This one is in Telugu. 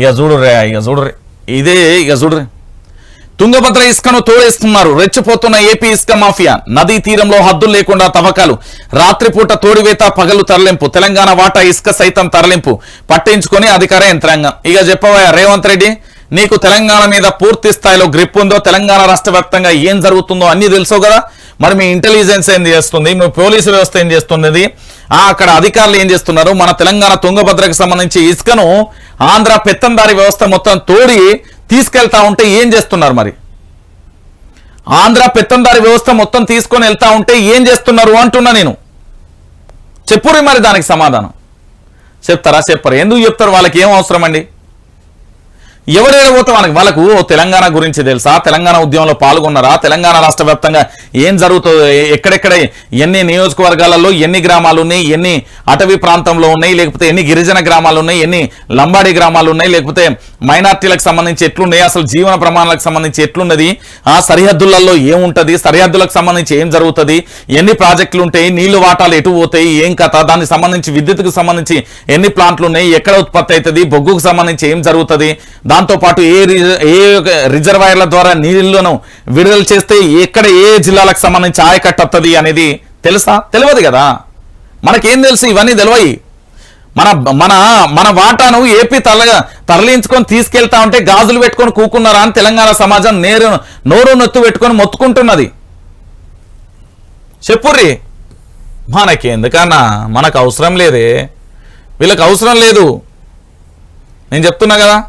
ఇక చూడురే ఇక చూడురే ఇదే ఇక చూడురే తుంగభద్ర ఇసుకను తోడేస్తున్నారు. రెచ్చిపోతున్న ఏపీ ఇసుక మాఫియా. నదీ తీరంలో హద్దులు లేకుండా తవ్వకాలు. రాత్రిపూట తోడివేత పగలు తరలింపు. తెలంగాణ వాటా ఇసుక సైతం తరలింపు. పట్టించుకొని అధికార యంత్రాంగం. ఇక చెప్పవా రేవంత్ రెడ్డి నీకు తెలంగాణ మీద పూర్తి స్థాయిలో గ్రిప్ ఉందో తెలంగాణ రాష్ట్ర వ్యాప్తంగా ఏం జరుగుతుందో అన్ని తెలుసో కదా? మరి మీ ఇంటెలిజెన్స్ ఏం చేస్తుంది? మీ పోలీసు వ్యవస్థ ఏం చేస్తున్నది? అక్కడ అధికారులు ఏం చేస్తున్నారు? మన తెలంగాణ తుంగభద్రకు సంబంధించి ఇసుకను ఆంధ్ర పెత్తందారి వ్యవస్థ మొత్తం తోడి తీసుకెళ్తా ఉంటే ఏం చేస్తున్నారు మరి? ఆంధ్ర పెత్తందారి వ్యవస్థ మొత్తం తీసుకొని వెళ్తా ఉంటే ఏం చేస్తున్నారు అంటున్నా నేను. చెప్పురి మరి దానికి సమాధానం. చెప్తారా? చెప్పరు ఎందుకు చెప్తారు? వాళ్ళకి ఏం అవసరం అండి ఎవరేడ పోతే వాళ్ళకి? వాళ్ళకు తెలంగాణ గురించి తెలుసా? తెలంగాణ ఉద్యమంలో పాల్గొన్నారా? తెలంగాణ రాష్ట్ర వ్యాప్తంగా ఏం జరుగుతుందో ఎక్కడెక్కడ ఎన్ని నియోజకవర్గాలలో ఎన్ని గ్రామాలు ఉన్నాయి ఎన్ని అటవీ ప్రాంతంలో ఉన్నాయి లేకపోతే ఎన్ని గిరిజన గ్రామాలు ఉన్నాయి ఎన్ని లంబాడి గ్రామాలు ఉన్నాయి లేకపోతే మైనార్టీలకు సంబంధించి ఎట్లున్నాయి అసలు జీవన ప్రమాణాలకు సంబంధించి ఎట్లున్నది ఆ సరిహద్దులలో ఏముంటుంది సరిహద్దులకు సంబంధించి ఏం జరుగుతుంది ఎన్ని ప్రాజెక్టులు ఉంటాయి నీళ్ళు వాటాలు ఎటు పోతాయి ఏం కథ దానికి సంబంధించి విద్యుత్కు సంబంధించి ఎన్ని ప్లాంట్లు ఉన్నాయి ఎక్కడ ఉత్పత్తి అవుతుంది బొగ్గుకు సంబంధించి ఏం జరుగుతుంది దాంతోపాటు ఏ ఏ రిజర్వాయర్ల ద్వారా నీళ్ళను విడుదల చేస్తే ఎక్కడ ఏ జిల్లాలకు సంబంధించి ఆయకట్టు వస్తుంది అనేది తెలుసా? తెలియదు కదా. మనకేం తెలుసు? ఇవన్నీ తెలివయి. మన మన మన వాటాను ఏపీ తరల తరలించుకొని తీసుకెళ్తా ఉంటే గాజులు పెట్టుకొని కూకున్నారా అని తెలంగాణ సమాజం నేరు నోరు నొత్తు పెట్టుకొని మొత్తుకుంటున్నది. చెప్పుర్రి. మనకి ఎందుకన్నా మనకు అవసరం లేదే. వీళ్ళకి అవసరం లేదు. నేను చెప్తున్నా కదా.